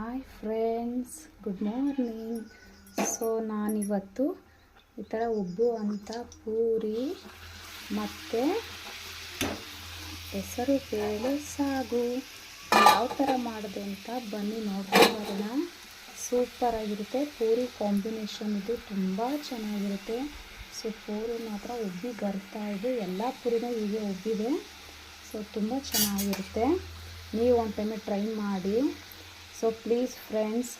Hi friends good morning so ನಾನಿವತ್ತು ಈ ಥರ ಉಬ್ಬು ಅಂತ ಪೂರಿ ಮತ್ತು ಹೆಸರು ಬೇಳೆ ಸಾಗು. ಯಾವ ಥರ ಮಾಡಿದೆ ಅಂತ ಬನ್ನಿ ನೋಡ್ಕೊಂಡು ಸೂಪರಾಗಿರುತ್ತೆ ಪೂರಿ ಕಾಂಬಿನೇಷನ್ ಇದು ತುಂಬ ಚೆನ್ನಾಗಿರುತ್ತೆ. ಸೊ, ಪೂರಿ ಮಾತ್ರ ಉಬ್ಬಿ ಬರ್ತಾ ಇದೆ. ಎಲ್ಲ ಪೂರಿನೂ ಹೀಗೆ ಉಬ್ಬಿದೆ. ಸೊ, ತುಂಬ ಚೆನ್ನಾಗಿರುತ್ತೆ. ನೀವು ಒಂದು ಟೈಮೇ ಟ್ರೈ ಮಾಡಿ. ಸೊ ಪ್ಲೀಸ್ ಫ್ರೆಂಡ್ಸ್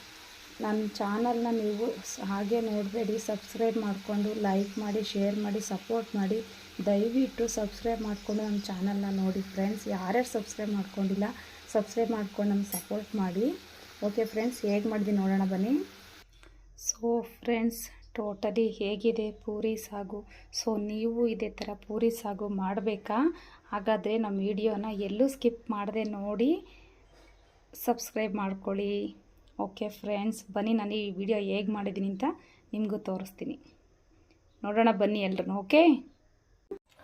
ನನ್ನ ಚಾನಲ್ನ ನೀವು ಹಾಗೆ ನೋಡಬೇಡಿ ಸಬ್ಸ್ಕ್ರೈಬ್ ಮಾಡಿಕೊಂಡು ಲೈಕ್ ಮಾಡಿ ಶೇರ್ ಮಾಡಿ ಸಪೋರ್ಟ್ ಮಾಡಿ, ದಯವಿಟ್ಟು ಸಬ್ಸ್ಕ್ರೈಬ್ ಮಾಡಿಕೊಂಡು ನಮ್ಮ ಚಾನಲ್ನ ನೋಡಿ ಫ್ರೆಂಡ್ಸ್ ಯಾರ್ಯಾರು ಸಬ್ಸ್ಕ್ರೈಬ್ ಮಾಡ್ಕೊಂಡಿಲ್ಲ ಸಬ್ಸ್ಕ್ರೈಬ್ ಮಾಡ್ಕೊಂಡು ನಮ್ಗೆ ಸಪೋರ್ಟ್ ಮಾಡಿ. ಓಕೆ ಫ್ರೆಂಡ್ಸ್ ಹೇಗೆ ಮಾಡಿದ್ವಿ ನೋಡೋಣ ಬನ್ನಿ. ಸೊ ಫ್ರೆಂಡ್ಸ್ ಟೋಟಲಿ ಹೇಗಿದೆ ಪೂರಿ ಸಾಗು. ಸೊ ನೀವು ಇದೇ ಥರ ಪೂರಿ ಸಾಗು ಮಾಡಬೇಕಾ? ಹಾಗಾದರೆ ನಮ್ಮ ವಿಡಿಯೋನ ಎಲ್ಲೂ ಸ್ಕಿಪ್ ಮಾಡದೆ ನೋಡಿ. ಸಬ್ಸ್ಕ್ರೈಬ್ ಮಾಡ್ಕೊಳ್ಳಿ. ಓಕೆ ಫ್ರೆಂಡ್ಸ್, ಬನ್ನಿ ನಾನು ಈ ವಿಡಿಯೋ ಹೇಗೆ ಮಾಡಿದ್ದೀನಿ ಅಂತ ನಿಮಗೂ ತೋರಿಸ್ತೀನಿ. ನೋಡೋಣ, ಬನ್ನಿ ಎಲ್ರೂ okay?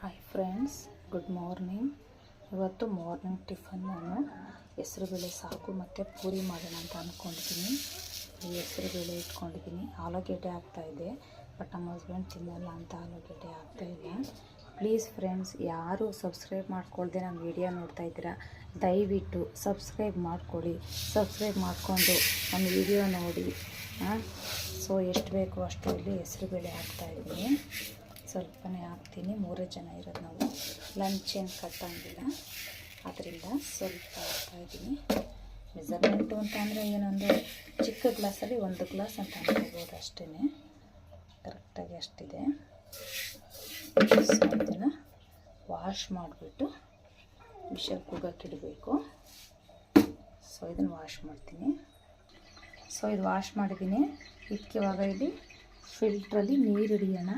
Hi friends good morning ಇವತ್ತು ಮಾರ್ನಿಂಗ್ ಟಿಫನ್ ನಾನು ಹೆಸರುಬೇಳೆ ಸಾಕು ಮತ್ತು ಪೂರಿ ಮಾಡೋಣ ಅಂತ ಅಂದ್ಕೊಂಡಿದ್ದೀನಿ ಈ ಹೆಸರುಬೇಳೆ ಇಟ್ಕೊಂಡಿದ್ದೀನಿ. ಆಲೂಗೆಡ್ಡೆ ಆಗ್ತಾಯಿದೆ ಬಟ್ ನಮ್ಮ ಹಸ್ಬೆಂಡ್ ತಿನ್ನಲ್ಲ ಅಂತ ಆಲೂಗೆಡ್ಡೆ ಆಗ್ತಾಯಿಲ್ಲ ಪ್ಲೀಸ್ ಫ್ರೆಂಡ್ಸ್ ಯಾರು ಸಬ್ಸ್ಕ್ರೈಬ್ ಮಾಡ್ಕೊಳ್ದೆ ನಮ್ಮ ವಿಡಿಯೋ ನೋಡ್ತಾ ಇದ್ದೀರಾ, ದಯವಿಟ್ಟು ಸಬ್ಸ್ಕ್ರೈಬ್ ಮಾಡ್ಕೊಳ್ಳಿ ಸಬ್ಸ್ಕ್ರೈಬ್ ಮಾಡಿಕೊಂಡು ನಮ್ಮ ವಿಡಿಯೋ ನೋಡಿ. ಸೊ ಎಷ್ಟು ಬೇಕು ಅಷ್ಟು ಇಲ್ಲಿ ಹೆಸರುಬೇಳೆ ಹಾಕ್ತಾಯಿದ್ದೀನಿ ಸ್ವಲ್ಪನೇ ಹಾಕ್ತೀನಿ. ಮೂರೇ ಜನ ಇರೋದು ನಾವು. ಲಂಚ್ ಏನು ಕಟ್ಟಂಗಿಲ್ಲ ಅದರಿಂದ ಸ್ವಲ್ಪ ಹಾಕ್ತಾಯಿದ್ದೀನಿ ಮೆಸರ್ಮೆಂಟು ಅಂತ ಅಂದರೆ ಏನೊಂದು ಚಿಕ್ಕ ಗ್ಲಾಸಲ್ಲಿ ಒಂದು ಗ್ಲಾಸ್ ಅಂತ ಅನ್ಕೋಬೋದು ಅಷ್ಟೇ ಕರೆಕ್ಟಾಗಿ ಅಷ್ಟಿದೆ. ಅದನ್ನು ವಾಶ್ ಮಾಡಿಬಿಟ್ಟು ವಿಷಲ್ ಇಡಬೇಕು. ಸೊ, ಇದನ್ನು ವಾಶ್ ಮಾಡ್ತೀನಿ. ಸೊ, ಇದು ವಾಶ್ ಮಾಡಿದ್ದೀನಿ. ಇದಕ್ಕೆ ಇವಾಗ ಇಲ್ಲಿ ಫಿಲ್ಟ್ರಲ್ಲಿ ನೀರು ಹಿಡಿಯೋಣ.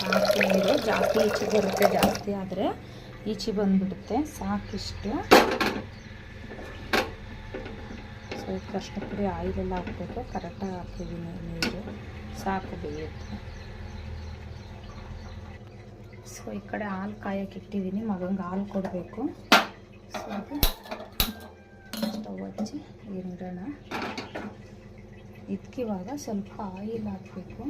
ಸಾಕು ನೀರು. ಜಾಸ್ತಿ ಈಚೆ ಬರುತ್ತೆ ಜಾಸ್ತಿ, ಆದರೆ ಈಚೆ ಬಂದುಬಿಡುತ್ತೆ. ಸಾಕಿಷ್ಟು. ಇದಕ್ಕೆ ಅಷ್ಟು ಪುಡಿ ಆಯಿಲೆಲ್ಲ ಹಾಕಬೇಕು. ಕರೆಕ್ಟಾಗಿ ಹಾಕಿದ್ದೀನಿ ನೀರು ಸಾಕು ಬೇಯುತ್ತೆ ಸೊ ಈ ಕಡೆ ಹಾಲು ಕಾಯಕ್ಕೆ ಇಟ್ಟಿದ್ದೀನಿ. ಮಗಂಗೆ ಹಾಲು ಕೊಡಬೇಕು. ಸೊ ಅದು ಸ್ಟವ್ ಹಚ್ಚಿ ಇಡೋಣ ಇದಕ್ಕಿವಾಗ ಸ್ವಲ್ಪ ಆಯಿಲ್ ಹಾಕಬೇಕು.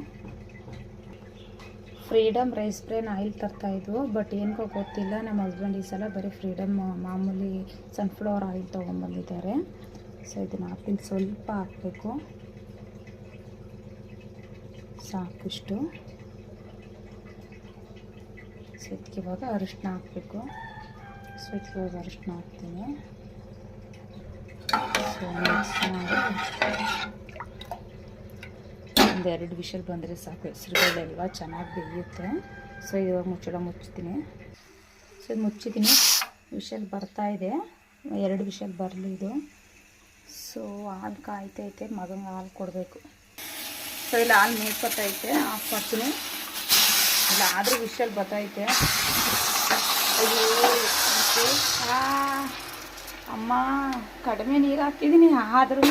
ಫ್ರೀಡಮ್ ರೈಸ್ ಬ್ರೇನ್ ಆಯಿಲ್ ತರ್ತಾಯಿದ್ವು ಬಟ್ ಏನಕ್ಕೋ ಗೊತ್ತಿಲ್ಲ. ನಮ್ಮ ಹಸ್ಬೆಂಡ್ ಈ ಸಲ ಬರೀ ಫ್ರೀಡಮ್ ಮಾಮೂಲಿ ಸನ್ಫ್ಲವರ್ ಆಯಿಲ್ ತೊಗೊಂಬಂದಿದ್ದಾರೆ ಸೊ ಇದನ್ನು ಆಪಿನ ಸ್ವಲ್ಪ ಹಾಕಬೇಕು. ಸಾಕಿಷ್ಟು. ಸೊ ಇದಕ್ಕೆ ಇವಾಗ ಅರಿಶಿನ ಹಾಕಬೇಕು. ಸೊ ಇದಕ್ಕೆ ಇವಾಗ ಅರಿಶಿನ ಹಾಕ್ತೀನಿ. ಸೊ ಮಿಕ್ಸ್ ಮಾಡಿ. ಎರಡು ವಿಷಲ್ ಬಂದರೆ ಸಾಕು. ಹೆಸರುಬೇಳೆ ಅಲ್ವಾ ಚೆನ್ನಾಗಿ ಬೇಯುತ್ತೆ. ಸೊ ಇವಾಗ ಮುಚ್ಚಳ ಮುಚ್ತೀನಿ. ಸೊ ಇದು ಮುಚ್ಚಿದ್ದೀನಿ. ವಿಷಲ್ ಬರ್ತಾ ಇದೆ. ಎರಡು ವಿಷಲ್ ಬರಲಿ ಇದು. ಸೊ ಹಾಲು ಕಾಯ್ತೈತೆ, ಮಗಂಗೆ ಹಾಲು ಕೊಡಬೇಕು. ಸೊ ಇಲ್ಲಿ, ಹಾಲು ಮೇಲ್ಕೊತೈತೆ ಆಫ್ ಮಾಡ್ತೀನಿ ಇಲ್ಲ, ಆದರೂ ವಿಷಲ್ ಬರ್ತೈತೆ ಅಮ್ಮ, ಕಡಿಮೆ ನೀರು ಹಾಕಿದ್ದೀನಿ ಆದ್ರೂ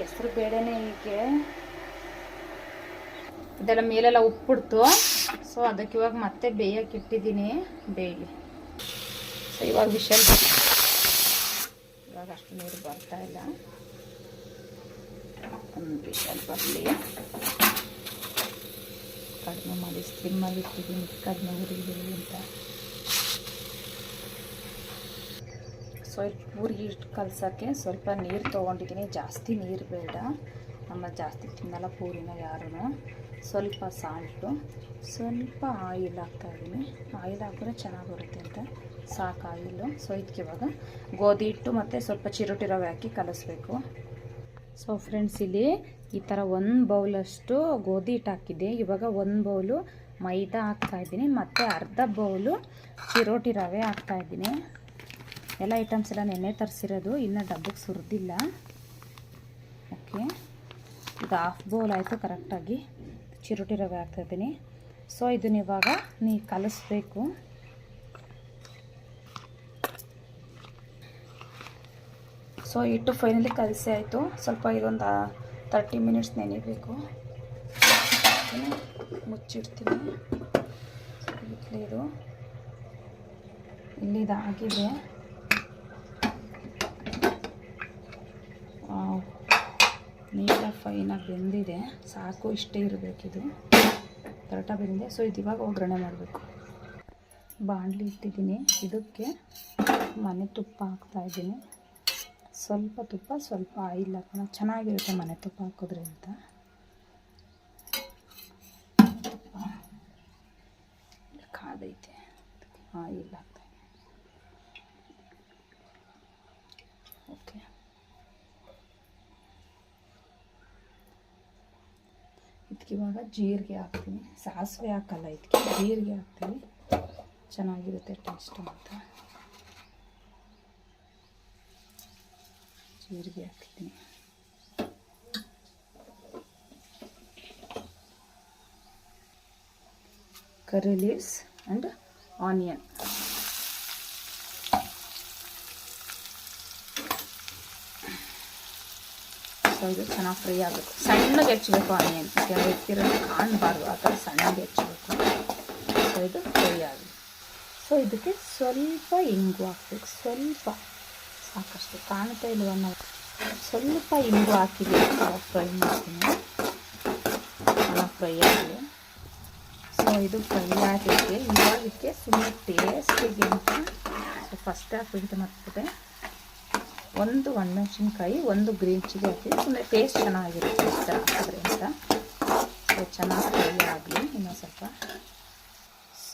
ಹೆಸರು ಬೇಳೆನೇ ಹೀಗೆ. ಇದೆಲ್ಲ ಮೇಲೆಲ್ಲ ಉಪ್ಪಿಡ್ತು. ಸೊ ಅದಕ್ಕೆ ಇವಾಗ ಮತ್ತೆ ಬೇಯಕ್ಕೆ ಇಟ್ಟಿದ್ದೀನಿ ಬೇಯಲಿ ಸೊ ಇವಾಗ ವಿಷಲ್ ಇವಾಗ ಅಷ್ಟು ನೀರು ಬರ್ತಾ ಇಲ್ಲ. ಒಂದು ವಿಷಲ್ ಬರಲಿ. ಕಡಿಮೆ ಮಾಡಿ ಸ್ಲಿಮ್ಮಲ್ಲಿ ಇಟ್ಟಿದ್ದೀನಿ, ಕಡಿಮೆ ಹುರಿದಿಲ್ಲ ಅಂತ. ಸ್ವಲ್ಪ ಪೂರಿಗೆ ಇಷ್ಟು ಕಲ್ಸೋಕ್ಕೆ ಸ್ವಲ್ಪ ನೀರು ತೊಗೊಂಡಿದ್ದೀನಿ. ಜಾಸ್ತಿ ನೀರು ಬೇಡ. ನಮ್ಮ ಜಾಸ್ತಿ ತಿನ್ನಲ್ಲ ಪೂರಿನ ಯಾರೂ ಸ್ವಲ್ಪ ಸಾಲ್ಟು. ಸ್ವಲ್ಪ ಆಯಿಲ್ ಹಾಕ್ತಾಯಿದ್ದೀನಿ ಆಯಿಲ್ ಹಾಕಿದ್ರೆ ಚೆನ್ನಾಗಿ ಬರುತ್ತೆ ಅಂತ. ಸಾಕು ಆಯಿಲು ಸೊ ಇದಕ್ಕೆ ಇವಾಗ ಗೋಧಿ ಹಿಟ್ಟು ಮತ್ತು ಸ್ವಲ್ಪ ಚಿರೋಟಿ ರವೆ ಹಾಕಿ ಕಲಿಸ್ಬೇಕು. ಸೊ ಫ್ರೆಂಡ್ಸ್ ಇಲ್ಲಿ ಈ ಥರ ಒಂದು ಬೌಲಷ್ಟು ಗೋಧಿ ಹಿಟ್ಟು ಹಾಕಿದ್ದೆ. ಇವಾಗ ಒಂದು ಬೌಲು ಮೈದಾ ಹಾಕ್ತಾಯಿದ್ದೀನಿ ಮತ್ತು ಅರ್ಧ ಬೌಲು ಚಿರೋಟಿ ರವೆ ಹಾಕ್ತಾಯಿದ್ದೀನಿ ಎಲ್ಲ ಐಟಮ್ಸ್ ಎಲ್ಲ ನೆನ್ನೆ ತರಿಸಿರೋದು. ಇನ್ನೂ ಡಬ್ಬಕ್ಕೆ ಸುರಿದಿಲ್ಲ. ಓಕೆ ಇದು ಹಾಫ್ ಬೌಲ್ ಆಯಿತು ಕರೆಕ್ಟಾಗಿ ಚಿರೋಟಿ ರವೆ ಹಾಕ್ತಾಯಿದ್ದೀನಿ ಸೊ ಇದನ್ನ ಇವಾಗ ನೀ ಕಲಿಸ್ಬೇಕು. ಸೊ ಹಿಟ್ಟು ಫೈನಲಿ ಕಲಸಿ ಆಯಿತು. ಸ್ವಲ್ಪ ಇದೊಂದು ತರ್ಟಿ ಮಿನಿಟ್ಸ್ ನೆನಿಬೇಕು. ಮುಚ್ಚಿಡ್ತೀನಿ. ಇದು. ಇಲ್ಲಿದಾಗಿದೆ ಇದಾಗಿದೆ ನೀಟಾಗಿ ಫೈನಾಗಿ ಬೆಂದಿದೆ. ಸಾಕು, ಇಷ್ಟೇ ಇರಬೇಕಿದು ಕರೆಕ್ಟಾಗಿ ಬೆಂದಿದೆ. ಸೊ ಇದು ಇವಾಗ ಒಗ್ಗರಣೆ ಮಾಡಬೇಕು. ಬಾಣಲಿ ಇಟ್ಟಿದ್ದೀನಿ. ಇದಕ್ಕೆ ಮನೆ ತುಪ್ಪ ಹಾಕ್ತಾ ಇದ್ದೀನಿ. ಸ್ವಲ್ಪ ತುಪ್ಪ, ಸ್ವಲ್ಪ ಆಯಿಲ್ ಹಾಕೋಣ. ಚೆನ್ನಾಗಿರುತ್ತೆ ಮನೆ ತುಪ್ಪ ಹಾಕಿದ್ರಿಂದ ತುಪ್ಪ ಕಾದೈತೆ ಆಯಿಲ್ ಹಾಕ್ತಾ ಓಕೆ. ಇದಕ್ಕೆ ಇವಾಗ ಜೀರಿಗೆ ಹಾಕ್ತೀನಿ. ಸಾಸಿವೆ ಹಾಕಲ್ಲ ಇದಕ್ಕೆ ಜೀರಿಗೆ ಹಾಕ್ತೀನಿ. ಚೆನ್ನಾಗಿರುತ್ತೆ ಟೇಸ್ಟ್ ಅಂತ. ಜೀರಿಗೆ ಹಾಕ್ತೀನಿ curry leaves and onion so ಇದು ಚೆನ್ನಾಗಿ ಫ್ರೈ ಆಗಬೇಕು ಸಣ್ಣಗೆ ಹೆಚ್ಚಬೇಕು ಆನಿಯನ್ ಎತ್ತಿರೋದು ಕಾಣಬಾರ್ದು ಆ ಥರ ಸಣ್ಣಗೆ ಹೆಚ್ಚಬೇಕು ಸೊ ಇದು ಫ್ರೈ ಆಗಲಿ ಸೊ ಇದಕ್ಕೆ ಸ್ವಲ್ಪ ಇಂಗು ಹಾಕ್ಬೇಕು ಸ್ವಲ್ಪ ಸಾಕಷ್ಟು ಕಾಣ್ತಾ ಇಲ್ವ ನಾವು? ಸ್ವಲ್ಪ ಇಂಗು ಹಾಕಿದ್ದೀವಿ ಫ್ರೈ ಮಾಡ್ತೀನಿ. ಫ್ರೈ ಆಗಿದೆ. ಸೊ ಇದು ಫ್ರೈ ಆಗಿಕ್ಕೆ ಇವಾಗಕ್ಕೆ ಸುಮ್ಮನೆ ಟೇಸ್ಟಿಗೆ ಅಂತ ಫಸ್ಟ್ ಹಾಫ್ ಇಂಟು ಮಾಡ್ತಿದ್ದೆ? ಒಂದು ಒಣಮೆಣ್ಸಿನ್ಕಾಯಿ, ಒಂದು ಗ್ರೀನ್ ಚಿಲ್ಲಿ ಹಾಕಿ ಸುಮ್ಮನೆ ಟೇಸ್ಟ್ ಚೆನ್ನಾಗಿರುತ್ತೆ ಥರ ಹಾಕಿದ್ರೆ ಅಂತ. ಸೊ ಚೆನ್ನಾಗಿ ಫ್ರೈ ಆಗಲಿ ಇನ್ನೊಂದು ಸ್ವಲ್ಪ.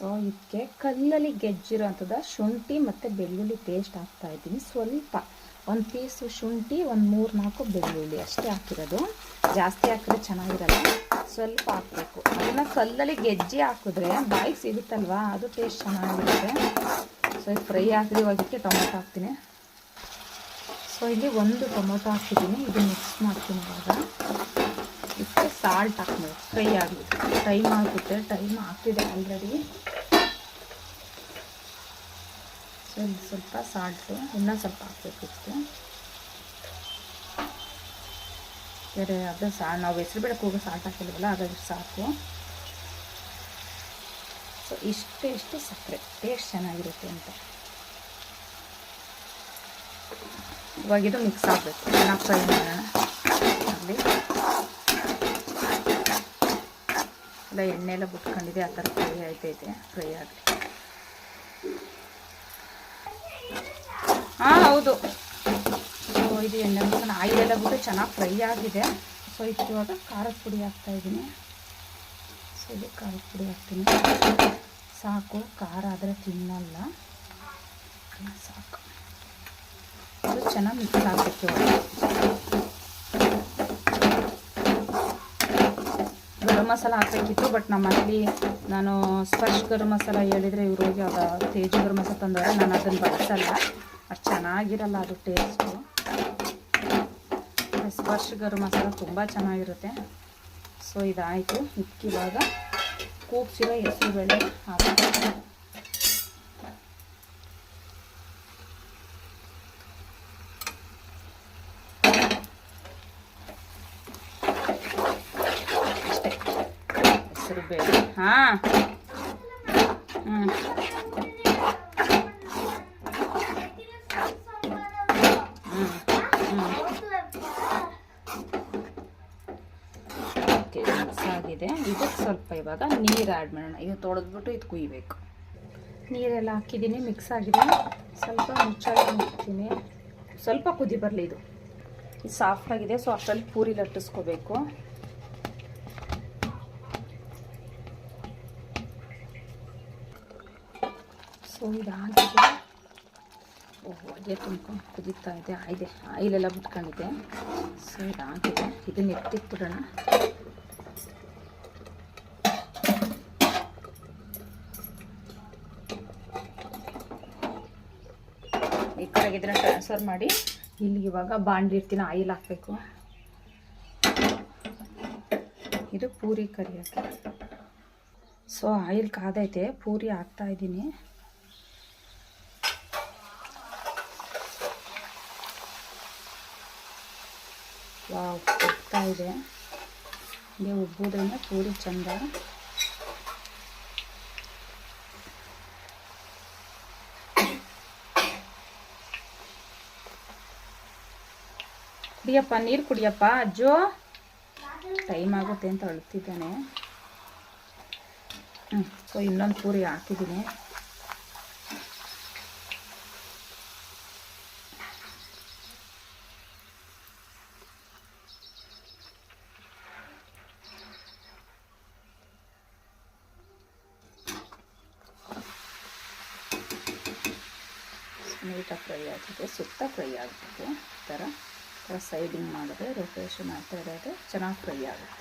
ಸೊ ಇದಕ್ಕೆ ಕಲ್ಲಲ್ಲಿ ಗೆಜ್ಜಿರೋ ಅಂಥದ್ದು ಶುಂಠಿ ಮತ್ತು ಬೆಳ್ಳುಳ್ಳಿ ಪೇಸ್ಟ್ ಹಾಕ್ತಾ ಇದ್ದೀನಿ. ಸ್ವಲ್ಪ, ಒಂದು ಪೀಸು ಶುಂಠಿ, ಒಂದು ಮೂರು ನಾಲ್ಕು ಬೆಳ್ಳುಳ್ಳಿ ಅಷ್ಟೇ ಹಾಕಿರೋದು. ಜಾಸ್ತಿ ಹಾಕಿದ್ರೆ ಚೆನ್ನಾಗಿರಲ್ಲ. ಸ್ವಲ್ಪ ಹಾಕಬೇಕು. ಅದನ್ನು ಕಲ್ಲಲ್ಲಿ ಗೆಜ್ಜೆ ಹಾಕಿದ್ರೆ ಬಾಯಿ ಸಿಗುತ್ತಲ್ವಾ? ಅದು ಟೇಸ್ಟ್ ಚೆನ್ನಾಗಿರುತ್ತೆ. ಸೊ ಇದು ಫ್ರೈ ಹಾಕಿದ್ರೆ ಇವಾಗಕ್ಕೆ ಟೊಮೊಟೊ ಹಾಕ್ತೀನಿ. ಸೊ ಇಲ್ಲಿ ಒಂದು ಟೊಮೊಟೊ ಹಾಕಿದ್ದೀನಿ. ಇದು ಮಿಕ್ಸ್ ಮಾಡ್ತೀನಿ ಇವಾಗ. ಇದಕ್ಕೆ ಸಾಲ್ಟ್ ಹಾಕ್ಬೇಕು. ಫ್ರೈ ಆಗುತ್ತೆ ಟೈಮ್ ಆಗುತ್ತೆ ಟೈಮ್ ಹಾಕಿದೆ ಆಲ್ರೆಡಿ ಇಲ್ಲಿ ಸ್ವಲ್ಪ ಸಾಲ್ಟು, ಇನ್ನೂ ಸ್ವಲ್ಪ ಹಾಕಬೇಕಿತ್ತು ಬೇರೆ ಅದು ಸಾ, ನಾವು ಹೆಸರು ಬಿಡಕ್ಕೆ ಹೋಗೋ ಸಾಲ್ಟ್ ಹಾಕಿಲ್ವಲ್ಲ ಅದಾದ್ರೂ ಸಾಕು. ಸೊ ಇಷ್ಟು ಇಷ್ಟು ಸಕ್ಕರೆ ಟೇಸ್ಟ್ ಚೆನ್ನಾಗಿರುತ್ತೆ ಅಂತ. ಇವಾಗ ಇದು ಮಿಕ್ಸ್ ಆಗಬೇಕು. ಚೆನ್ನಾಗಿ ಫ್ರೈ ಮಾಡೋಣ. ಅಲ್ಲಿ. ಎಲ್ಲ ಎಣ್ಣೆ ಎಲ್ಲ ಬಿಟ್ಕೊಂಡಿದೆ ಆ ಥರ ಫ್ರೈ ಆಯ್ತೈತೆ ಫ್ರೈ ಆಗಲಿ. ಹಾಂ, ಹೌದು. ಇದು ಎಣ್ಣೆ ಆಯಿಲ್ ಎಲ್ಲ ಬಿಟ್ಟು ಚೆನ್ನಾಗಿ ಫ್ರೈ ಆಗಿದೆ. ಸೊ ಇದಕ್ಕೆ ಇವಾಗ ಖಾರದ ಪುಡಿ ಹಾಕ್ತಾಯಿದ್ದೀನಿ ಸೊ ಇದು ಖಾರದ ಪುಡಿ ಹಾಕ್ತೀನಿ. ಸಾಕು, ಖಾರ ಆದರೆ ತಿನ್ನಲ್ಲ. ಸಾಕು. ಅದು ಚೆನ್ನಾಗಿ ಮಿಕ್ಸ್ ಆಗಬೇಕು ಗರಂ ಮಸಾಲ ಹಾಕಬೇಕಿತ್ತು ಬಟ್ ನಮ್ಮ ಮನೇಲಿ ನಾನು ಸ್ಪರ್ಶ್ ಗರಂ ಮಸಾಲ ಹೇಳಿದರೆ ಇವ್ರಿಗೆ ಅದು ತೇಜು ಗರಂ ಮಸಾಲ ತಂದವರೆ ನಾನು ಅದನ್ನು ಬಳಸಲ್ಲ ಅಷ್ಟು ಚೆನ್ನಾಗಿರಲ್ಲ ಅದು ಟೇಸ್ಟು ಸ್ಪರ್ಶ್ ಗರಂ ಮಸಾಲ ತುಂಬ ಚೆನ್ನಾಗಿರುತ್ತೆ. ಸೊ ಇದಾಯಿತು. ಇವಾಗ ಕೂಗ್ಸಿರೋ ಹೆಸರು ಬೇಳೆ ಹಾಕಿ ಅಷ್ಟೇ. ಹೆಸರುಬೇಳೆ. ಹಾಂ. ಹ್ಞೂ ಹ್ಞೂ ಓಕೆ ಮಿಕ್ಸ್ ಆಗಿದೆ ಇದಕ್ಕೆ ಸ್ವಲ್ಪ ಇವಾಗ ನೀರು ಆ್ಯಡ್ ಮಾಡೋಣ. ಇದು ತೊಳೆದ್ಬಿಟ್ಟು ಇದು ಕುಯ್ಬೇಕು. ನೀರೆಲ್ಲ ಹಾಕಿದ್ದೀನಿ ಮಿಕ್ಸ್ ಆಗಿದೆ. ಸ್ವಲ್ಪ ಮುಚ್ಚಾಗಿ ಹಾಕ್ತೀನಿ. ಸ್ವಲ್ಪ ಕುದಿ ಬರಲಿ ಇದು. ಇದು ಸಾಫ್ಟ್ ಆಗಿದೆ ಸೊ ಅಷ್ಟರಲ್ಲಿ ಪೂರಿ ಲಟ್ಟಿಸ್ಕೋಬೇಕು. ಸೊ ಇದಾಗಿದೆ. ಓಹ್ ಅದೇ ತುಂಬ್ಕೊಂಡು ಕುದೀತಾ ಇದೆ. ಆಯಿದೆ ಆಯಿಲೆಲ್ಲ ಬಿಟ್ಕೊಂಡಿದೆ ಸೊ ಇದಾಗಿದೆ. ಇದನ್ನ ಎತ್ತಿಟ್ಬಿಡೋಣ. ಇದನ್ನ ಟ್ರಾನ್ಸ್ಫರ್ ಮಾಡಿ ಇಲ್ಲಿ ಇವಾಗ ಬಾಂಡ್ಲಿ ಇರ್ತೀನಿ ಆಯಿಲ್ ಹಾಕಬೇಕು. ಇದು ಪೂರಿ ಕರಿಯೋಕ್ಕೆ. ಸೊ ಆಯಿಲ್ ಕಾದೈತೆ, ಪೂರಿ ಹಾಕ್ತಾ ಇದ್ದೀನಿ. ವಾವ್ ಹೋಗ್ತಾ ಇದೆ. ಹೀಗೆ ಉಬ್ಬೋದ್ರಿಂದ ಪೂರಿ ಚಂದ ಕುಡಿಯಪ್ಪ, ನೀರು ಕುಡಿಯಪ್ಪ. ಅಜ್ಜೋ ಟೈಮ್ ಆಗುತ್ತೆ ಅಂತ ಅಳುತ್ತಿದ್ದಾನೆ ಸೊ ಇನ್ನೊಂದು ಪೂರಿ ಹಾಕಿದ್ದೀನಿ. ನೀಟಾಗಿ ಫ್ರೈ ಆಗುತ್ತೆ ಸುತ್ತ ಫ್ರೈ ಆಗುತ್ತೆ, ಈ ಥರ ಸೈಡಿಂಗ್ ಮಾಡಿದ್ರೆ ರೊಟೇಷನ್ ಆಗ್ತಾ ಇರೋದು ಚೆನ್ನಾಗಿ ಫ್ರೈ ಆಗುತ್ತೆ.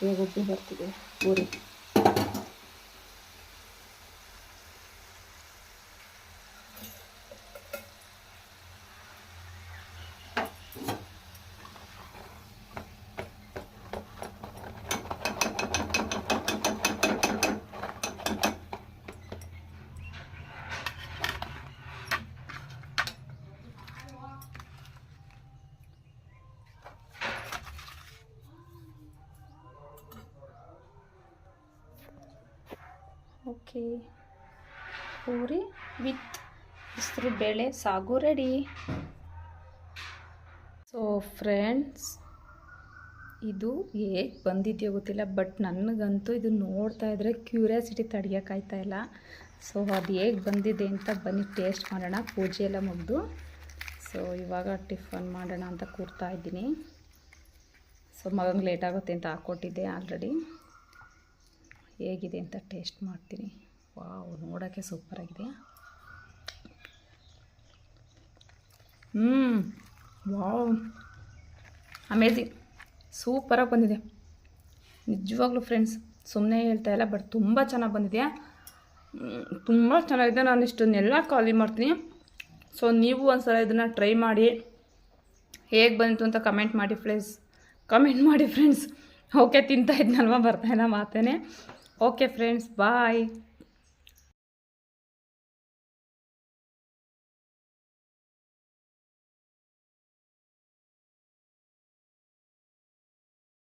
ಹೇಗೆ ಉಬ್ಬಿ ಬರ್ತಿದೆ ಪೂರಿ ಓಕೆ ಪೂರಿ ವಿತ್ ಹೆಸರು ಬೇಳೆ ಸಾಗು ರೆಡಿ. ಸೊ ಫ್ರೆಂಡ್ಸ್ ಇದು ಹೇಗೆ ಬಂದಿದೆಯೋ ಗೊತ್ತಿಲ್ಲ ಬಟ್ ನನಗಂತೂ ಇದು ನೋಡ್ತಾ ಇದ್ರೆ ಕ್ಯೂರಿಯಾಸಿಟಿ ತಡೆಯೋಕ್ಕಾಯ್ತಾ ಇಲ್ಲ. ಸೊ ಅದು ಹೇಗೆ ಬಂದಿದೆ ಅಂತ ಬನ್ನಿ ಟೇಸ್ಟ್ ಮಾಡೋಣ, ಪೂಜೆ ಎಲ್ಲ ಮುಗಿದು. ಸೊ ಇವಾಗ ಟಿಫನ್ ಮಾಡೋಣ ಅಂತ ಕೂರ್ತಾ ಇದ್ದೀನಿ. ಸೊ ಮಗಂಗೆ ಲೇಟ್ ಆಗುತ್ತೆ ಅಂತ ಹಾಕ್ಕೊಟ್ಟಿದ್ದೆ ಆಲ್ರೆಡಿ ಹೇಗಿದೆ ಅಂತ ಟೇಸ್ಟ್ ಮಾಡ್ತೀನಿ. ವಾವ್ ನೋಡೋಕ್ಕೆ ಸೂಪರಾಗಿದೆ ಹ್ಞೂ ವಾವ್. ಅಮೇಝಿಂಗ್ ಸೂಪರಾಗಿ ಬಂದಿದೆ. ನಿಜವಾಗ್ಲೂ ಫ್ರೆಂಡ್ಸ್ ಸುಮ್ಮನೆ ಹೇಳ್ತಾ ಇಲ್ಲ ಬಟ್ ತುಂಬ ಚೆನ್ನಾಗಿ ಬಂದಿದೆ. ತುಂಬ ಚೆನ್ನಾಗಿದೆ. ನಾನು ಇಷ್ಟನ್ನೆಲ್ಲ ಖಾಲಿ ಮಾಡ್ತೀನಿ. ಸೊ ನೀವು ಒಂದ್ಸಲ ಇದನ್ನು ಟ್ರೈ ಮಾಡಿ. ಹೇಗೆ ಬಂತು ಅಂತ ಕಮೆಂಟ್ ಮಾಡಿ ಫ್ರೆಂಡ್ಸ್ ಕಮೆಂಟ್ ಮಾಡಿ ಫ್ರೆಂಡ್ಸ್ ಓಕೆ ತಿಂತಾ ಬರ್ತಾಯಿಲ್ಲ ಮಾತೇನೆ. Okay friends bye